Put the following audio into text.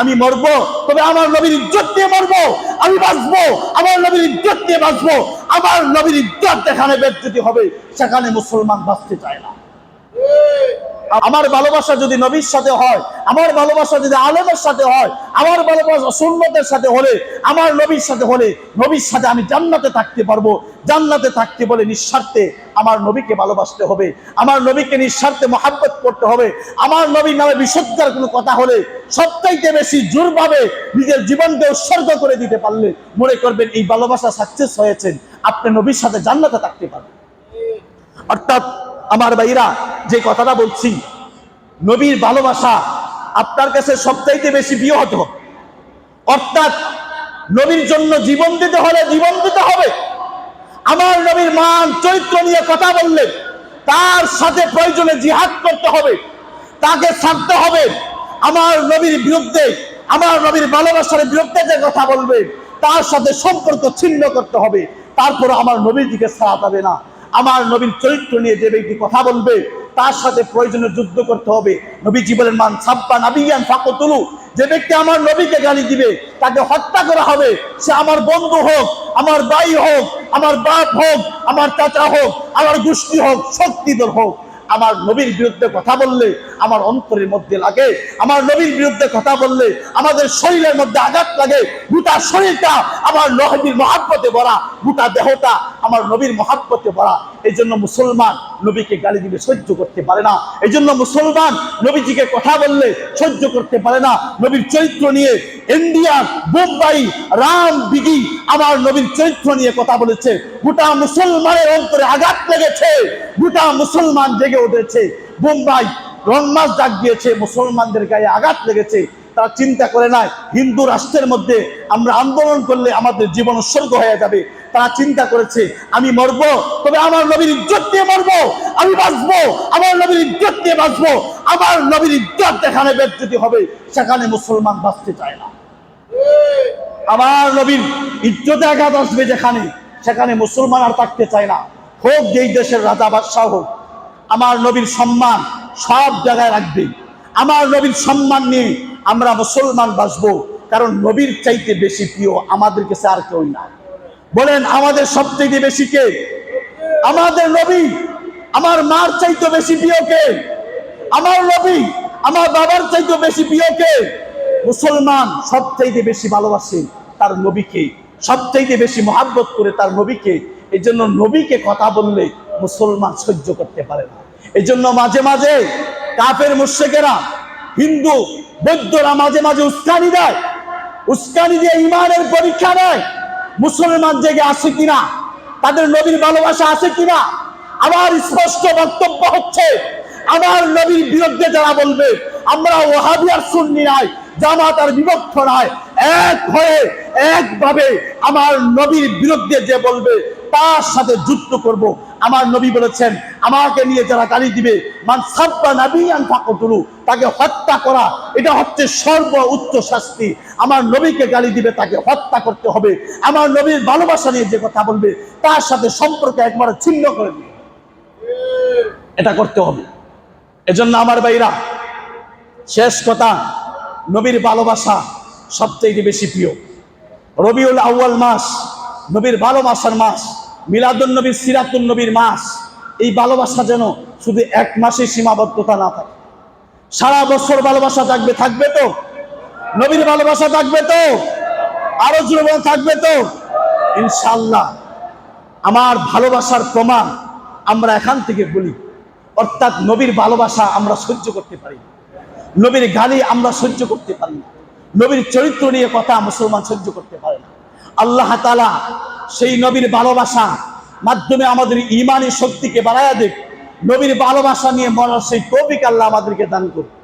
আমি মরবো, তবে আমার নবীর ইজ্জত দিয়ে মরবো, আমি বাঁচবো, আমার নবীর ইজ্জত দিয়ে বাঁচবো, আমার নবীর ইজ্জত যেখানে বেদুতি হবে, সেখানে মুসলমান বাঁচতে চায় না। আমার ভালোবাসা যদি নবীর সাথে হয়, আমার ভালোবাসা যদি আলমের সাথে হয়, আমার ভালোবাসা সুন্নতের সাথে হলে, আমার নবীর সাথে হলে, নবীর সাথে আমি জান্নাতে থাকতে পারব। জান্নাতে থাকতে বলে নিঃস্বার্থে আমার নবীকে ভালোবাসতে হবে। আমার নবীকে নিঃস্বার্থে মহাব্বত করতে হবে। আমার নবীর নামে বিশুদ্ধার কোনো কথা হলে সবচাইতে বেশি জোরভাবে নিজের জীবনকে উৎসর্গ করে দিতে পারলে মনে করবেন এই ভালোবাসা সাকসেস হয়েছেন আপনি নবীর সাথে জান্নাতে থাকতে পারবেন। অর্থাৎ আমার ভাইরা, যে কথাটা বলছি, নবীর ভালোবাসা আপনার কাছে সবচাইতে বেশি প্রিয় অর্থাৎ নবীর জন্য জীবন দিতে হলে জীবন দিতে হবে। আমার নবীর মান, চরিত্র নিয়ে কথা বললে তার সাথে প্রয়োজনে জিহাদ করতে হবে, তাকে ছাড়তে হবে। আমার নবীর বিরুদ্ধে, আমার নবীর ভালোবাসার বিরুদ্ধে যে কথা বলবে, তার সাথে সম্পর্ক ছিন্ন করতে হবে। তারপর আমার নবীর দিকে ছাড়া পাবে না। আমার নবীর চরিত্র নিয়ে যে ব্যক্তি কথা বলবে, তার সাথে প্রয়োজনে যুদ্ধ করতে হবে। নবীজি বলেন, মান সাব্বা নাবিয়ান ফাকতুলু যে ব্যক্তি আমার নবীকে গালি দিবে, তাকে হত্যা করা হবে। সে আমার বন্ধু হোক, আমার ভাই হোক, আমার বাপ হোক, আমার চাচা হোক, আমার গোষ্ঠী হোক শক্তিদল হোক। আমার নবীর বিরুদ্ধে কথা বললে আমার অন্তরের মধ্যে লাগে, আমার নবীর বিরুদ্ধে কথা বললে আমাদের শরীরের মধ্যে আঘাত লাগে, গোটা শরীরটা আমার নবীর মহাব্বতে ভরা, গোটা দেহটা আমার নবীর মহাব্বতে ভরা। এই জন্য মুসলমান নবীকে গালি দিলে সহ্য করতে পারে না। এই জন্য মুসলমান নবীজিকে কথা বললে সহ্য করতে পারে না। নবীর চরিত্র নিয়ে ইন্ডিয়ান বোম্বাই রাম বিগি আমার নবীর চরিত্র নিয়ে কথা বলেছে। গোটা মুসলমানের অন্তরে আঘাত লেগেছে। গোটা মুসলমান জেগে উঠেছে। বোম্বাই রংমাস ডাক দিয়েছে, মুসলমানদের গায়ে আঘাত লেগেছে। তারা চিন্তা করে নাই, হিন্দু রাষ্ট্রের মধ্যে আমরা আন্দোলন করলে আমাদের জীবন উৎসর্গ হয়ে যাবে। তারা চিন্তা করেছে, আমি মরব, তবে আমার নবীর ইজ্জত দিয়ে মরব, আমি বাঁচবো, আমার নবীর ইজ্জত দিয়ে বাঁচবো, আমার নবীর ইজ্জত যেখানে বেদুতি হবে, সেখানে মুসলমান বাঁচতে চায় না। আমার নবীর ইজ্জতে আঘাত আসবে যেখানে, সেখানে মুসলমান আর থাকতে চায় না। হোক যেই দেশের রাজা বাদশাহ হোক, আমার নবীর সম্মান সব জায়গায় রাখবে। আমার নবীর সম্মান নিয়ে আমরা মুসলমান বাঁচবো, কারণ নবীর চাইতে বেশি প্রিয় আমাদের কাছে আর কেউ না। বলেন, আমাদের সবচেয়ে বেশি কে? আমাদের নবী। আমার মার চাইতে বেশি প্রিয় কে? আমার নবী, আমার বাবার চাইতে বেশি প্রিয় কে? মুসলমান সবচাইতে বেশি ভালোবাসে তার নবীকে সবচাইতে বেশি মহাব্বত করে তার নবীকে। এই জন্য নবীকে কথা বললে মুসলমান সহ্য করতে পারে না। এই জন্য মাঝে মাঝে কাপের মুর্শেকেরা হিন্দু, বৌদ্ধরা মাঝে মাঝে উস্কানি দেয়। উস্কানি দিয়ে ইমানের পরীক্ষা নেয়। মুসলমান জেগে আসে কিনা? তাদের নবীর ভালোবাসা আছে কিনা? আমার স্পষ্ট বক্তব্য হচ্ছে, আমার নবীর বিরুদ্ধে যারা বলবে, আমরা ওহাবিয়ার সুন্নি নাই, জামাত আর বিভক্ত নাই। এক হয়ে, একভাবে আমার নবীর বিরুদ্ধে যে বলবে তার সাথে যুদ্ধ করব। আমার নবী বলেছেন, আমাকে নিয়ে যারা গালি দিবে, মান ফাকতুলু, তাকে হত্যা করা, এটা হচ্ছে সর্ব উচ্চ শাস্তি। আমার নবীকে গালি দিবে, তাকে হত্যা করতে হবে। আমার নবীর ভালোবাসা নিয়ে যে কথা বলবে, তার সাথে সম্পর্ক একবারে ছিন্ন করে দিবে। এটা করতে হবে। এজন্য আমার ভাইরা, শেষ কথা, নবীর ভালোবাসা সবচেয়ে বেশি প্রিয়। রবিউল আউয়াল মাস নবীর ভালোবাসার মাস মিলাদুল নবীর সিরাতুল নবীর মাস, এই ভালোবাসা যেন শুধু এক মাসে সীমাবদ্ধতা না থাকে। সারা বছর ভালোবাসা থাকবে থাকবে তো? নবীর ভালোবাসা থাকবে তো? আরও জীবন থাকবে তো? ইনশাল্লাহ আমার ভালোবাসার প্রমাণ আমরা এখান থেকে বলি। অর্থাৎ নবীর ভালোবাসা আমরা সহ্য করতে পারি নবীর গালি আমরা সহ্য করতে পারি না। নবীর চরিত্র নিয়ে কথা মুসলমান সহ্য করতে পারে না। আল্লাহ তালা সেই নবীর ভালোবাসা মাধ্যমে আমাদের ইমানি শক্তিকে বাড়াইয়া দেখ। নবীর ভালোবাসা নিয়ে মরার সেই কবিক আল্লাহ আমাদেরকে দান করুন